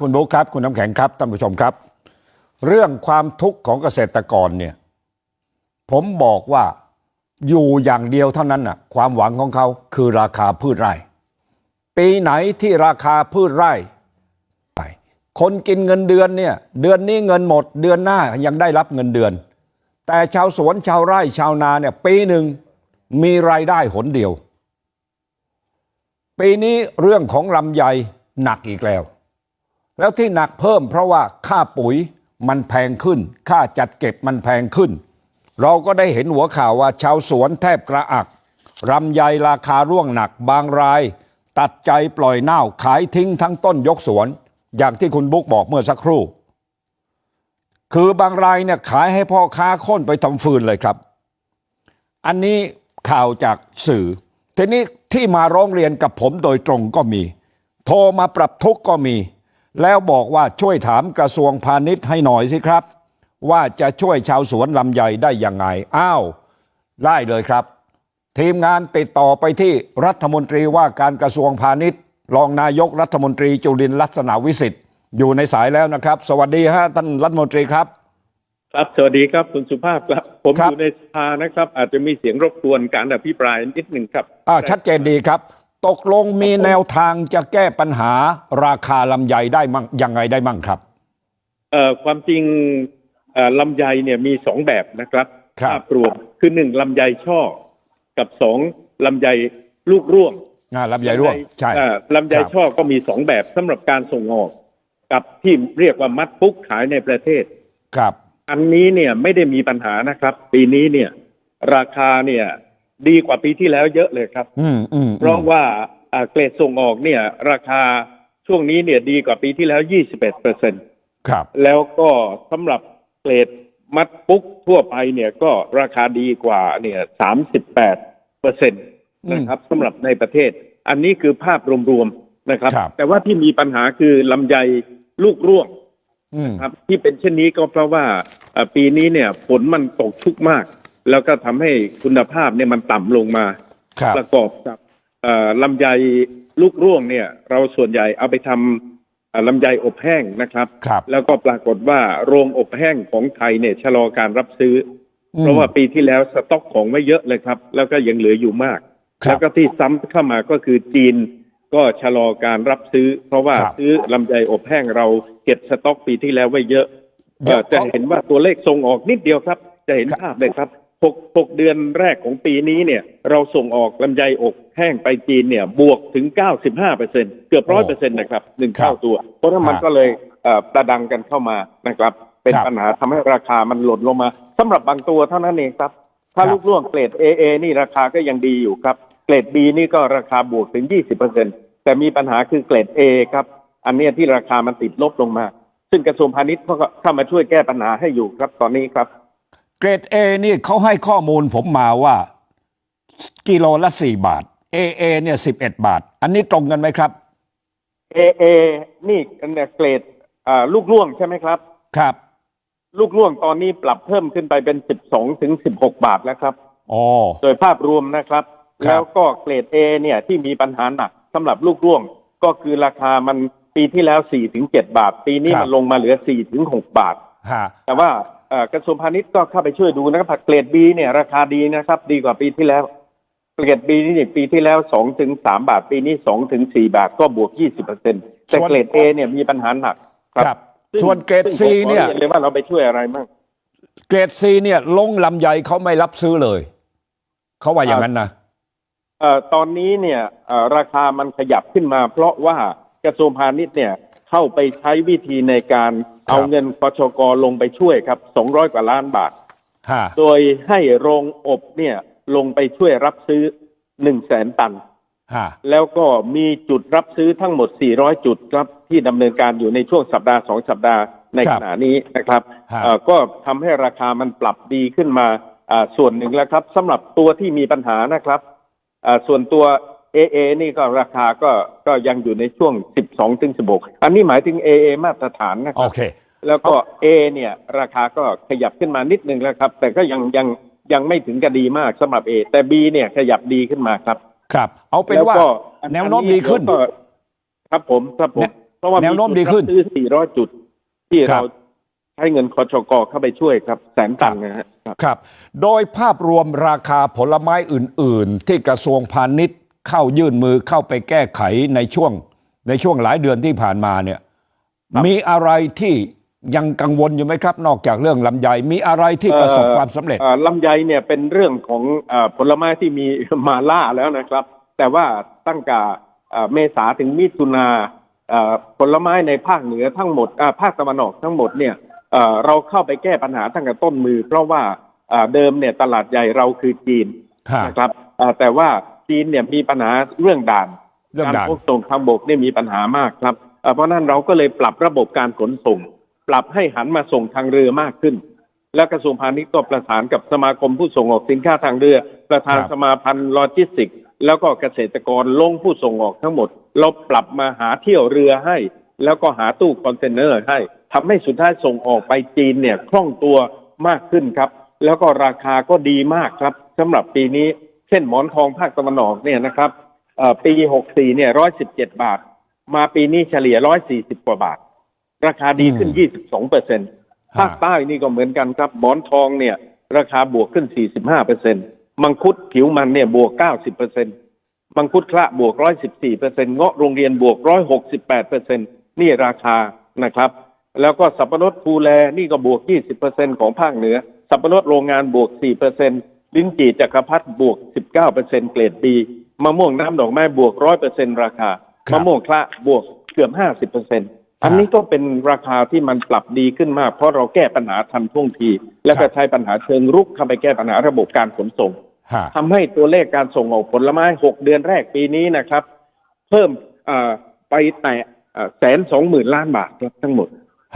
คุณบุ๊คครับ คุณน้ำแข็งครับท่านผู้ชมครับ เรื่องความทุกข์ของเกษตรกรเนี่ย ผมบอกว่าอยู่อย่างเดียวเท่านั้นน่ะ ความหวังของเขาคือราคาพืชไร่ ปีไหนที่ราคาพืชไร่คนกินเงินเดือนเนี่ย เดือนนี้เงินหมด เดือนหน้ายังได้รับเงินเดือน แต่ชาวสวนชาวไร่ชาวนาเนี่ย ปีหนึ่งมีรายได้หนเดียว ปีนี้เรื่องของลำไยหนักอีกแล้ว แล้วที่หนักเพิ่มเพราะว่าค่าปุ๋ยมันแพงขึ้น ค่าจัดเก็บมันแพงขึ้น เราก็ได้เห็นหัวข่าวว่าชาวสวนแทบกระอักลำไยราคาร่วงหนักบางราย ตัดใจปล่อยเน่าขายทิ้งทั้งต้นยกสวน อย่างที่คุณบุ๊กบอกเมื่อสักครู่ คือบางรายเนี่ยขายให้พ่อค้าค่นไปทำฟืนเลยครับ อันนี้ข่าวจากสื่อ ทีนี้ที่มาร้องเรียนกับผมโดยตรงก็มี โทรมาปรับทุกข์ก็มี แล้วบอกว่าช่วยถามกระทรวงพาณิชย์ให้หน่อยสิครับ ว่าจะช่วยชาวสวนลำไยได้ยังไงอ้าวได้เลยครับ ทีมงานติดต่อไปที่รัฐมนตรีว่าการกระทรวงพาณิชย์ รองนายกรัฐมนตรีจุลินทร์ลักษณะวิสิทธิ์อยู่ในสายแล้วนะครับ สวัสดีฮะท่านรัฐมนตรีครับ ครับสวัสดีครับคุณสุภาพครับ ผมครัอบยู่ในสภานะครับ อาจจะมีเสียงรบกวนการอภิปรายนิดหนึ่งครับอ่าชัดเจนดีครับ ตกลงมีแนวทางจะแก้ปัญหาราคาลำไยได้มั่งยังไงได้มั่งครับเอ่อความจริงเอ่อลำไยเนี่ยมีสองแบบนะครับครับภาพรวมคือหนึ่งลำไยช่อ กับสองลำไยลูกร่วงอ่าลำไยร่วงใช่เอ่อลำไยครับช่อก็มีสองแบบสำหรับการส่งออก กับที่เรียกว่ามัดปุ๊กขายในประเทศ ครับ อันนี้เนี่ยไม่ได้มีปัญหานะครับ ปีนี้เนี่ย ราคาเนี่ย ดีกว่าปีที่แล้วเยอะเลยครับอืมอืมเพราะว่าอ่าเกรดส่งออกเนี่ย ราคาช่วงนี้เนี่ยดีกว่าปีที่แล้ว 21เปอร์เซ็นครับ แล้วก็สำหรับเกรดมัดปุ๊กทั่วไปเนี่ยก็ราคาดีกว่าเนี่ย38เปอร์เซ็นต์นะครับสำหรับในประเทศ อันนี้คือภาพรวมๆนะครับครับแต่ว่าที่มีปัญหาคือลำไยลูกร่วงอืมครับที่เป็นเช่นนี้ก็เพราะว่าเอ่อปีนี้เนี่ยฝนมันตกชุกมาก แล้วก็ทำให้คุณภาพเนี่ยมันต่ำลงมาครับประกอบกับเอ่อลำไยลูกร่วงเนี่ย เราส่วนใหญ่เอาไปทำเอ่อลำไยอบแห้งนะครับครับแล้วก็ปรากฏว่าโรงอบแห้งของไทยเนี่ยชะลอการรับซื้ออมเพราะว่าปีที่แล้วสต็อกของไว้เยอะเลยครับ แล้วก็ยังเหลืออยู่มากครับแล้วก็ที่ซ้ำเข้ามาก็คือจีนก็ชะลอการรับซื้อ เพราะว่าครับซื้อลำไยอบแห้งเราเก็บสต็อกปีที่แล้วไว้เยอะเดี๋ยวเอ่อจะเห็นว่าตัวเลขส่งออกนิดเดียวครับ จะเห็นครับภาพเลยครับ หกหกเดือนแรกของปีนี้เนี่ย เราส่งออกลำไยอกแห้งไปจีนเนี่ย บวกถึง 95เปอร์เซ็นเกือบร้อยเปอร์เซ็นต์นะครับหนึ่งครับเท่าตัว เพราะฉะนั้นมันฮะก็เลยเอ่อประดังกันเข้ามานะครับ เป็นครับปัญหาทำให้ราคามันหล่นลงมาสำหรับบางตัวเท่านั้นเองครับ ถ้าครับลูกล่วงเกรด AA นี่ราคาก็ยังดีอยู่ครับ เกรด B นี่ก็ราคาบวกถึง 20เปอร์เซ็นแต่มีปัญหาคือเกรด A ครับ อันเนี้ยที่ราคามันติดลบลงมา ซึ่งกระทรวงพาณิชย์เขาก็เข้ามาช่วยแก้ปัญหาให้อยู่ครับตอนนี้ครับ เกรด A นี่เขาให้ข้อมูลผมมาว่ากิโลละ4บาท AA เนี่ย11บาท อันนี้ตรงกันไหมครับ AA นี่เนี่ยเกรดอ่าลูกล่วงใช่ไหมครับ ครับ ลูกล่วงตอนนี้ปรับเพิ่มขึ้นไปเป็น12ถึง16บาทแล้วครับอ๋อโดยภาพรวมนะครับครับแล้วก็เกรด A เนี่ยที่มีปัญหาหนักสำหรับลูกร่วงก็คือราคามันปีที่แล้ว4ถึง7บาท ปีนี้มันลงมาเหลือ4ถึง6บาทฮะ แต่ว่าเอ่อกระทรวงพาณิชย์ก็เข้าไปช่วยดูนะครับเกรด B เนี่ยราคาดีนะครับ ดีกว่าปีที่แล้วเกรด B นี่ปีที่แล้ว2ถึง3บาท ปีนี้2ถึง4บาทก็บวก20เปอร์เซ็นต์แต่ส่วนเกรด A เนี่ยมีปัญหาหนักครับซึ่งส่วนเกรดซึ่ง C ผมขอเนี่ยรีเลยว่าเราไปช่วยอะไรบ้างเกรด C เนี่ยลงลำไยเขาไม่รับซื้อเลย เขาว่าอย่างนั้นนะเอ่อตอนนี้เนี่ยเอ่อราคามันขยับขึ้นมา เพราะว่ากระทรวงพาณิชย์เนี่ยเข้าไปใช้วิธีในการครับ เอาเงินพชกลงไปช่วยครับ200กว่าล้านบาทฮะโดยให้โรงอบเนี่ยลงไปช่วยรับซื้อ1แสนตันฮะแล้วก็มีจุดรับซื้อทั้งหมด 400 จุดครับที่ดำเนินการอยู่ในช่วงสัปดาห์สองสัปดาห์ในครัขบณะนี้นะครับฮะเอ่อก็ทำให้ราคามันปรับดีขึ้นมาอ่าส่วนหนึ่งแล้วครับสำหรับตัวที่มีปัญหานะครับอ่าส่วนตัว AA นี่ก็ราคาก็ก็ยังอยู่ในช่วง 12 ถึง 16 อันนี้หมายถึง AA มาตรฐานนะคโอรับเค แล้วก็ A เนี่ยราคาก็ขยับขึ้นมานิดนึงแล้วครับ แต่ก็ยังยังยังไม่ถึงกับดีมากสำหรับ A แต่ B เนี่ยขยับดีขึ้นมาครับ ครับ เอาเป็นว่าล้ก็แนวโน้มดีขึ้นแล้วก็ครับผมครับผมเพราะว่าแนวโน้มดีขึ้นจุรับซื้อ400 จุด ที่ครัเราบใช้เงินคอชกเข้าไปช่วยครับ แสนตันนะฮะครับครับ โดยภาพรวมราคาผลไม้อื่น ๆ ที่กระทรวงพาณิชย์เข้ายื่นมือเข้าไปแก้ไขในช่วง ในช่วงหลายเดือนที่ผ่านมาเนี่ยครับมีอะไรที่ ยังกังวลอยู่ไหมครับ นอกจากเรื่องลำไยมีอะไรที่ประสบความสำเร็จอ่อลำไยเนี่ยเป็นเรื่องของเออผลไม้ที่มีมาล่าแล้วนะครับ แต่ว่าตั้งแต่เอ่อเมษาถึงมิถุนาเอ่อผลไม้ในภาคเหนือทั้งหมดอ่าภาคตะวันออกทั้งหมดเนี่ยเอ่อเราเข้าไปแก้ปัญหาตั้งแต่ต้นมือ เพราะว่าอ่าเดิมเนี่ยตลาดใหญ่เราคือจีนฮะนะครับอ่าแต่ว่าจีนเนี่ยมีปัญหาเรื่องด่านเรื่องการด่านขนส่งทางบกเนี่ยมีปัญหามากครับเอ่อเพราะฉะนั้นเราก็เลยปรับระบบการขนส่ง ปรับให้หันมาส่งทางเรือมากขึ้น และกระทรวงพาณิชย์ก็ประสานกับสมาคมผู้ส่งออกสินค้าทางเรือ ประธานครับสมาพันธ์โลจิสติกส์แล้วก็เกษตรกรลงผู้ส่งออกทั้งหมด เราปรับมาหาเที่ยวเรือให้ แล้วก็หาตู้คอนเทนเนอร์ให้ทำให้สุดท้ายส่งออกไปจีนเนี่ยคล่องตัวมากขึ้นครับ แล้วก็ราคาก็ดีมากครับสำหรับปีนี้เช่นหมอนทองภาคตะวันออกเนี่ยนะครับเอ่อปี 64เนี่ย117 บาท มาปีนี้เฉลี่ย 140 กว่าบาท ราคาดีขึ้น 22เปอร์เซ็นต์ภาคใต้นี่ก็เหมือนกันครับหมอนทองเนี่ย ราคาบวกขึ้น 45เปอร์เซ็นต์มังคุดผิวมันเนี่ยบวก 90เปอร์เซ็นต์มังคุดคละบวก 114เปอร์เซ็นต์เงาะโรงเรียนบวก 168เปอร์เซ็นต์นี่ราคานะครับ แล้วก็สับปะรดภูแลนี่ก็บวก 20เปอร์เซ็นต์ของภาคเหนือ สับปะรดโรงงานบวก4เปอร์เซ็นต์ลิ้นจี่จักรพรรดิบวก 19เปอร์เซ็นต์เกรดดีมะม่วงน้ำดอกไม้บวก 100เปอร์เซ็นต์ราคาครับมะม่วงคละบวกเกือบ 50เปอร์เซ็นต์ อันนี้ก็เป็นราคาที่มันปรับดีขึ้นมาก เพราะเราแก้ปัญหาทันท่วงที และครัก็บใช้ปัญหาเชิงรุกเข้าไปแก้ปัญหาระบบการขนส่งฮะทำให้ตัวเลขการส่งออกผลไม้6เดือนแรกปีนี้นะครับ เพิ่มเอ่อไปแตะแสนสองหมื่นล้านบาทครับทั้งหมด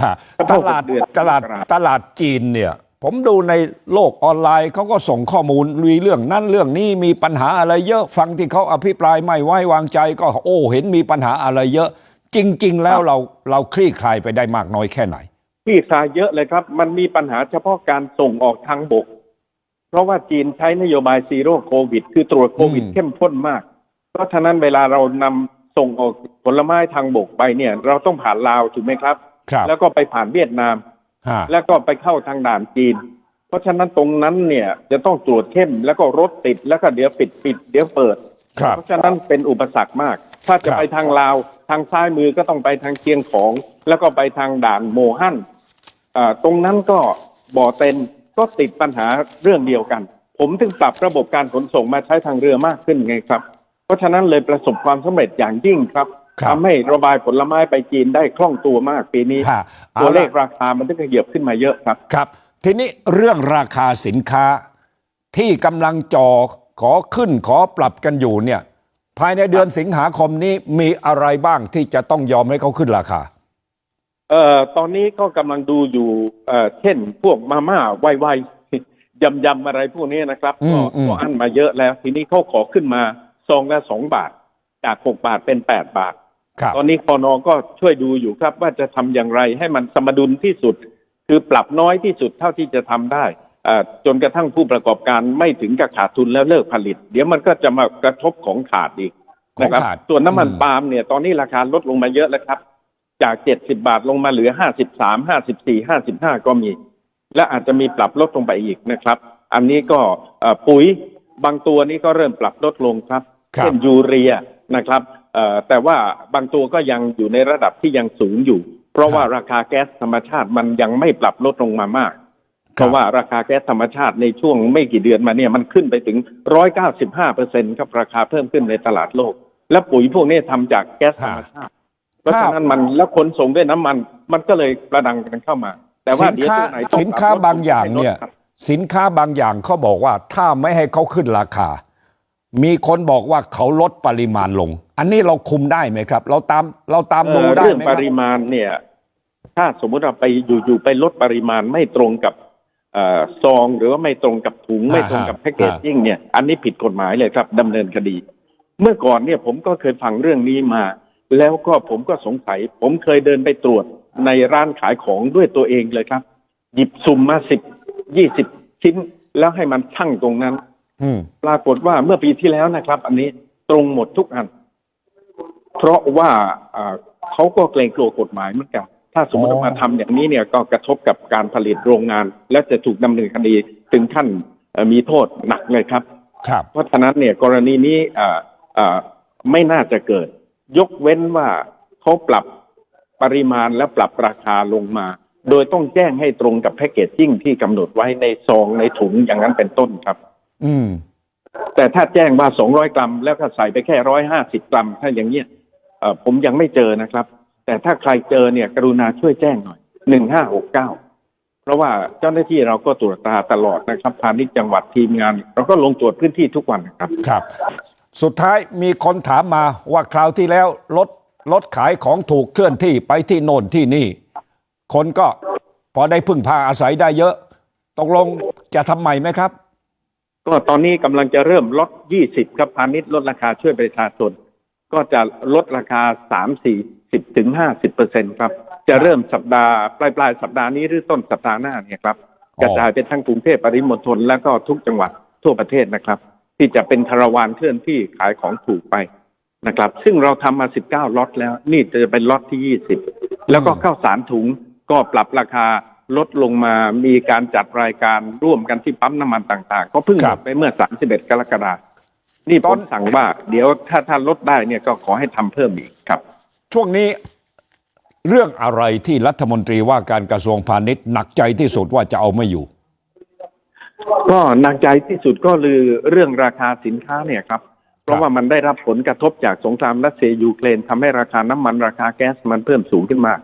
ฮะก็ตเท่ากับลาดเดือนตลาดมกราตลาดจีนเนี่ย ผมดูในโลกออนไลน์เขาก็ส่งข้อมูลมีเรื่องนั้นเรื่องนี้มีปัญหาอะไรเยอะฟังที่เขาอภิปรายไม่ไว้วางใจก็โอ้เห็นมีปัญหาอะไรเยอะ จริง ๆ แล้วเราเราคลี่คลายไปได้มากน้อยแค่ไหนที่ซายเยอะเลยครับ มันมีปัญหาเฉพาะการส่งออกทางบก เพราะว่าจีนใช้นโยบายซีโร่โควิด คือตรวจโควิดอืมเข้มข้นมาก เพราะฉะนั้นเวลาเรานำส่งออกผลไม้ทางบกไปเนี่ย เราต้องผ่านลาวถูกไหมครับครับ แล้วก็ไปผ่านเวียดนามฮะแล้วก็ไปเข้าทางด่านจีน เพราะฉะนั้นตรงนั้นเนี่ยจะต้องตรวจเข้มแล้วก็รถติดแล้วก็เดี๋ยวปิดปิดเดี๋ยวเปิด ครับ เพราะฉะนั้นเป็นอุปสรรคมาก ถ้าจะครับไปทางลาว ทางซ้ายมือก็ต้องไปทางเชียงของ แล้วก็ไปทางด่านโมฮั่นอ่าตรงนั้นก็บ่อเต็นก็ติดปัญหาเรื่องเดียวกัน ผมถึงปรับระบบการขนส่งมาใช้ทางเรือมากขึ้นไงครับ เพราะฉะนั้นเลยประสบความสำเร็จอย่างยิ่งครับครับทำให้ระบายผลไม้ไปจีนได้คล่องตัวมากปีนี้ฮะเอาตัวเลขละราคามันถึงขยับขึ้นมาเยอะครับครับ ทีนี้เรื่องราคาสินค้าที่กำลังจอขอขึ้นขอปรับกันอยู่เนี่ย ภายในเดือนสิงหาคมนี้มีอะไรบ้างที่จะต้องยอมให้เขาขึ้นราคาเอ่อตอนนี้ก็กำลังดูอยู่เอ่อเช่นพวกมาม่าไวๆยำยำๆอะไรพวกนี้นะครับอืก็มอืมก็อันมาเยอะแล้ว ทีนี้เขาขอขึ้นมาซองละสองบาท จากหกบาทเป็นแปดบาทครับตอนนี้คอนอก็ช่วยดูอยู่ครับ ว่าจะทำอย่างไรให้มันสมดุลที่สุด คือปรับน้อยที่สุดเท่าที่จะทำได้อ่า จนกระทั่งผู้ประกอบการไม่ถึงกับขาดทุนแล้วเลิกผลิต เดี๋ยวมันก็จะมากระทบของขาดอีกนะครับของขาดส่วนน้ำมันอืมปาล์มเนี่ยตอนนี้ราคาลดลงมาเยอะแล้วครับ จากเจ็ดสิบาทลงมาเหลือห้าสิบสามห้าสิบสี่ห้าสิบห้าก็มี และอาจจะมีปรับลดลงไปอีกนะครับ อันนี้ก็เอ่อปุ๋ยบางตัวนี้ก็เริ่มปรับลดลงครับครับเช่นยูเรียนะครับเอ่อแต่ว่าบางตัวก็ยังอยู่ในระดับที่ยังสูงอยู่ เพราะว่าราคาแก๊สธรรมชาติมันยังไม่ปรับลดลงมามาก เพราะว่าราคาแก๊สธรรมชาติในช่วงไม่กี่เดือนมาเนี่ยมันขึ้นไปถึง195เปอร์เซ็นครับราคาเพิ่มขึ้นในตลาดโลก และปุ๋ยพวกนี้ทำจากแก๊สธรรมชาติเพราะฉะนั้นมันแล้วขนส่งด้วยน้ำมัน มันก็เลยประดังกันเข้ามา แต่ว่าสินเดี๋ยวค้าตัวไหนต้องสินค้าปรับลดบางอย่างเนี่ยให้ลดครับสินค้าบางอย่างเขาบอกว่าถ้าไม่ให้เขาขึ้นราคา มีคนบอกว่าเขาลดปริมาณลง อันนี้เราคุมได้ไหมครับ เราตามเราตามดูเอ่อได้เรื่องไหมคปรับริมาณเนี่ยถ้าสมมุติเราไปอยู่ๆไปลดปริมาณไม่ตรงกับเอ่อ ซองหรือว่าไม่ตรงกับถุงไม่ตรงกับแพคเกจจิ้งเนี่ยอันนี้ผิดกฎหมายเลยครับดำเนินคดี เมื่อก่อนเนี่ยผมก็เคยฟังเรื่องนี้มา แล้วก็ผมก็สงสัย ผมเคยเดินไปตรวจในร้านขายของด้วยตัวเองเลยครับ หยิบสุ่มมาสิบยี่สิบชิ้น แล้วให้มันชั่งตรงนั้นอืมปรากฏว่าเมื่อปีที่แล้วนะครับ อันนี้ตรงหมดทุกอัน เพราะว่าอ่าเขาก็เกรงกลัวกฎหมายเหมือนกัน ถ้าสมมติอ๋อว่ามาทำอย่างนี้เนี่ยก็กระทบกับการผลิตโรงงาน และจะถูกดำเนินคดีถึงขั้นเอ่อมีโทษหนักเลยครับ ครับ เพราะฉะนั้นเนี่ยกรณีนี้อ่าอ่าไม่น่าจะเกิด ยกเว้นว่าเขาปรับปริมาณและปรับราคาลงมา โดยต้องแจ้งให้ตรงกับแพคเกจจิ้งที่กำหนดไว้ในซองในถุงอย่างนั้นเป็นต้นครับ อืม แต่ถ้าแจ้งว่า 200 กรัม แล้วก็ใส่ไปแค่ 150 กรัม ถ้าอย่างเงี้ยเอ่อผมยังไม่เจอนะครับ แต่ถ้าใครเจอเนี่ย กรุณาช่วยแจ้งหน่อย1569เพราะว่าเจ้าหน้าที่เราก็ตรวจตราตลอดนะครับพาณิชย์จังหวัดทีมงาน เราก็ลงตรวจพื้นที่ทุกวันนะครับ ครับ สุดท้ายมีคนถามมาว่าคราวที่แล้วรถรถขายของถูกเคลื่อนที่ไปที่โน่นที่นี่ คนก็พอได้พึ่งพาอาศัยได้เยอะ ตกลงจะทำใหม่ไหมครับ ก็ตอนนี้กำลังจะเริ่มลด 20 ครับพาณิชย์ลดราคาช่วยประชาชน ก็จะลดราคา 3 40ถึง50เปอร์เซ็นครับ จะเริ่มสัปดาห์ปลายปลายสัปดาห์นี้หรือต้นสัปดาห์หน้าเนี่ยครับอ๋อกระจายไปทั้งกรุงเทพปริมณฑลแล้วก็ทุกจังหวัดทั่วประเทศนะครับ ที่จะเป็นคาราวานเคลื่อนที่ขายของถูกไปนะครับ ซึ่งเราทำมา 19 ล็อตแล้ว นี่จะเป็นล็อตที่ 20 แล้วก็ข้าวสารถุงก็ปรับราคาลดลงมามีการจัดรายการร่วมกันที่ปั๊มน้ำมันต่างๆ ก็เพิ่งคหรัมบดไปเมื่อ 31 กรกฎาคมนี่ตผอนมสั่งว่า เดี๋ยวถ้าท่านลดได้เนี่ยก็ขอให้ทำเพิ่มอีกครับ ช่วงนี้เรื่องอะไรที่รัฐมนตรีว่าการกระทรวงพาณิชย์หนักใจที่สุดว่าจะเอาไม่อยู่ ก็หนักใจที่สุดก็คือเรื่องราคาสินค้าเนี่ยครับ เพราะว่ามันได้รับผลกระทบจากสงครามรัสเซียยูเครนทำให้ราคาน้ำมันราคาแก๊สมันเพิ่มสูงขึ้นมา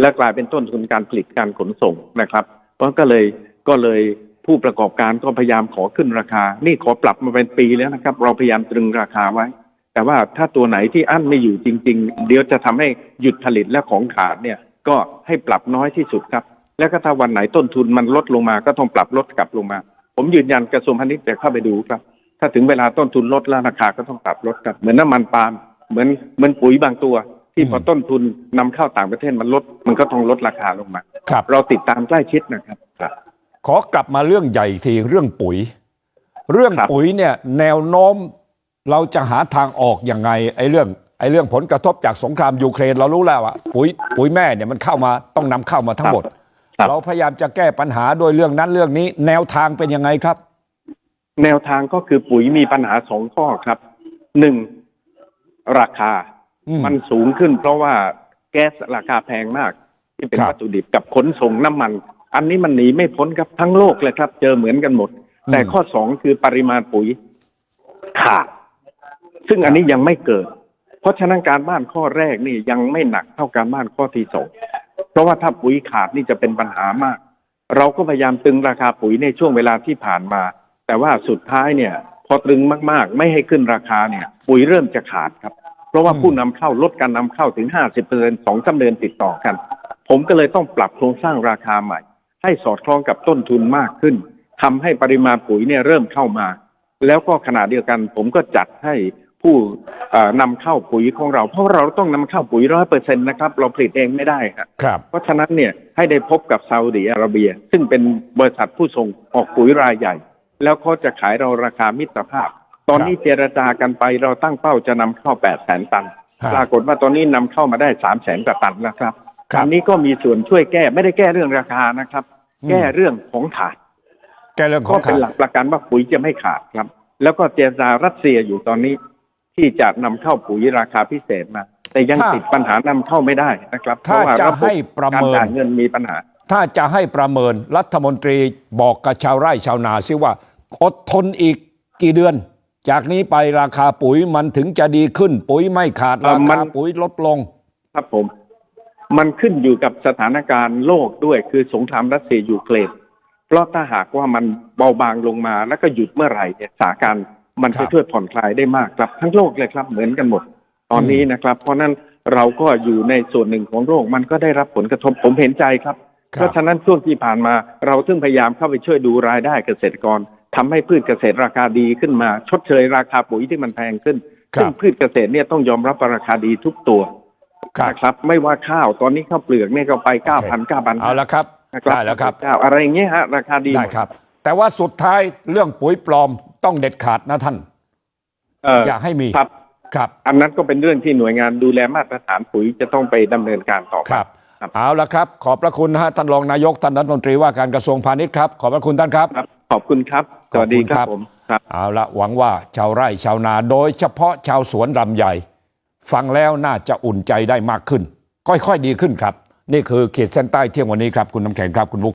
และกลายเป็นต้นทุนการผลิตการขนส่งนะครับ เพราะก็เลยก็เลยผู้ประกอบการก็พยายามขอขึ้นราคา นี่ขอปรับมาเป็นปีแล้วนะครับ เราพยายามตรึงราคาไว้ แต่ว่าถ้าตัวไหนที่อั้นไม่อยู่จริง ๆ เดี๋ยวจะทำให้หยุดผลิตและของขาดเนี่ยก็ให้ปรับน้อยที่สุดครับ แล้วก็ถ้าวันไหนต้นทุนมันลดลงมาก็ต้องปรับลดกลับลงมา ผมยืนยันกระทรวงพาณิชย์จะเข้าไปดูครับ ถ้าถึงเวลาต้นทุนลดแล้วราคาก็ต้องปรับลดครับเหมือนน้ำมันปาล์มเหมือนเหมือนปุ๋ยบางตัว ที่พอต้นทุนนำเข้าต่างประเทศมันลด มันก็ต้องลดราคาลงมาครับเราติดตามใกล้ชิดนะครับครับขอกลับมาเรื่องใหญ่ทีเรื่องปุ๋ย เรื่องครับปุ๋ยเนี่ยแนวโน้ม เราจะหาทางออกยังไงไอ้เรื่องไอ้เรื่องผลกระทบจากสงครามยูเครนเรารู้แล้วอะปุ๋ยปุ๋ยแม่เนี่ยมันเข้ามาต้องนำเข้ามาทั้งหมดครับเราพยายามจะแก้ปัญหาโดยเรื่องนั้นเรื่องนี้ แนวทางเป็นยังไงครับ แนวทางก็คือปุ๋ยมีปัญหาสองข้อครับหนึ่งราคาอืมมันสูงขึ้น เพราะว่าแก๊สราคาแพงมาก ที่เป็นครับวัตถุดิบกับขนส่งน้ำมัน อันนี้มันหนีไม่พ้นครับทั้งโลกเลยครับ เจอเหมือนกันหมด แต่ข้อสองคือปริมาณปุ๋ยขาด ซึ่งอันนี้ยังไม่เกิด เพราะฉะนั้นการบ้านข้อแรกนี่ยังไม่หนักเท่าการบ้านข้อที่สองเพราะว่าถ้าปุ๋ยขาดนี่จะเป็นปัญหามาก เราก็พยายามตึงราคาปุ๋ยในช่วงเวลาที่ผ่านมา แต่ว่าสุดท้ายเนี่ย พอตรึงมากๆ ไม่ให้ขึ้นราคาเนี่ย ปุ๋ยเริ่มจะขาดครับ เพราะว่าอืมผู้นำเข้าลดการนำเข้าถึง50เปอร์เซ็นสองสามเดือนติดต่อกัน ผมก็เลยต้องปรับโครงสร้างราคาใหม่ ให้สอดคล้องกับต้นทุนมากขึ้นทำให้ปริมาณปุ๋ยเนี่ยเริ่มเข้ามา แล้วก็ขณะเดียวกัน ผมก็จัดให้ ผู้เอ่อนำเข้าปุ๋ยของเรา เพราะเราต้องนำเข้าปุ๋ยร้อยเปอร์เซ็นต์นะครับเราผลิตเองไม่ได้ครับครับ เพราะฉะนั้นเนี่ยให้ได้พบกับซาอุดิอาระเบีย ซึ่งเป็นบริษัทผู้ส่งออกปุ๋ยรายใหญ่ แล้วเขาจะขายเราราคามิตรภาพ ตอนนี้เจรจากันไปเราตั้งเป้าจะนำเข้า8 0 0แสนตันครับปรากฏว่าตอนนี้นำเข้ามาได้3 0 0แสนกว่าตันแล้วครับครับอันนี้ก็มีส่วนช่วยแก้ไม่ได้แก้เรื่องราคานะครับอืมแก้เรื่องของขาดแก้เรื่องขก็องเป็ขานดหลักประกันว่าปุ๋ยจะไม่ขาดครับ แล้วก็เจรจารัสเซียอยู่ตอนนี้ ที่จะนำเข้าปุ๋ยราคาพิเศษมา แต่ยังถ้า ติดปัญหานำเข้าไม่ได้นะครับถ้าเพราะว่าจะระบบให้ประการเมิน จ่ายเงินมีปัญหา ถ้าจะให้ประเมินรัฐมนตรีบอกกับชาวไร่ชาวนาซิว่า อดทนอีกกี่เดือน จากนี้ไปราคาปุ๋ยมันถึงจะดีขึ้น ปุ๋ยไม่ขาดเอ่ราอมัคานปุ๋ยลดลง ครับผม มันขึ้นอยู่กับสถานการณ์โลกด้วยคือสงครามรัสเซียยูเครนเพราะถ้าหากว่ามันเบาบางลงมาแล้วก็หยุดเมื่อไหร่เนี่ยสถานการณ์ มันครัจะบช่วยผ่อนคลายได้มากครับทั้งโลกเลยครับเหมือนกันหมดตอนนี้นะครับ เพราะฉะนั้นเราก็อยู่ในส่วนหนึ่งของโลกมันก็ได้รับผลกระทบผมเห็นใจครับคเพรับราะฉะนั้นช่วงที่ผ่านมาเราถึงพยายามเข้าไปช่วยดูรายได้เกษตรกรทำให้พืชเกษตรราคาดีขึ้นมา ชดเชยราคาปุ๋ยที่มันแพงขึ้นครัซึ่งบพืชเกษตรเนี่ยต้องยอมรับว่าราคาดีทุกตัวครับนะครับ ไม่ว่าข้าวตอนนี้ข้าวเปลือกเนี่ยก็ไปเก้าพันเก้าพันเอาละครับนะครับได้แล้วครับข้าวอะไรอย่างเงี้ยฮะราคาดีได้ครับ แต่ว่าสุดท้ายเรื่องปุ๋ยปลอมต้องเด็ดขาดนะท่านเอ่ออย่าให้มีครับครับ อันนั้นก็เป็นเรื่องที่หน่วยงานดูแลมาตรฐานปุ๋ยจะต้องไปดำเนินการต่อไปครับครับ เอาละครับ ขอบพระคุณนะฮะท่านรองนายกท่านรัฐมนตรีว่าการกระทรวงพาณิชย์ครับ ขอบพระคุณท่านครับครับขอบคุณครับสวัสดีคขอบคุณครัรับบผมครับเอาละหวังว่าชาวไร่ชาวนาโดยเฉพาะชาวสวนลำใหญ่ฟังแล้วน่าจะอุ่นใจได้มากขึ้น ค่อยๆดีขึ้นครับ นี่คือขีดเส้นใต้เที่ยงวันนี้ครับคุณน้ำแข็งครับคุณบุ๊ค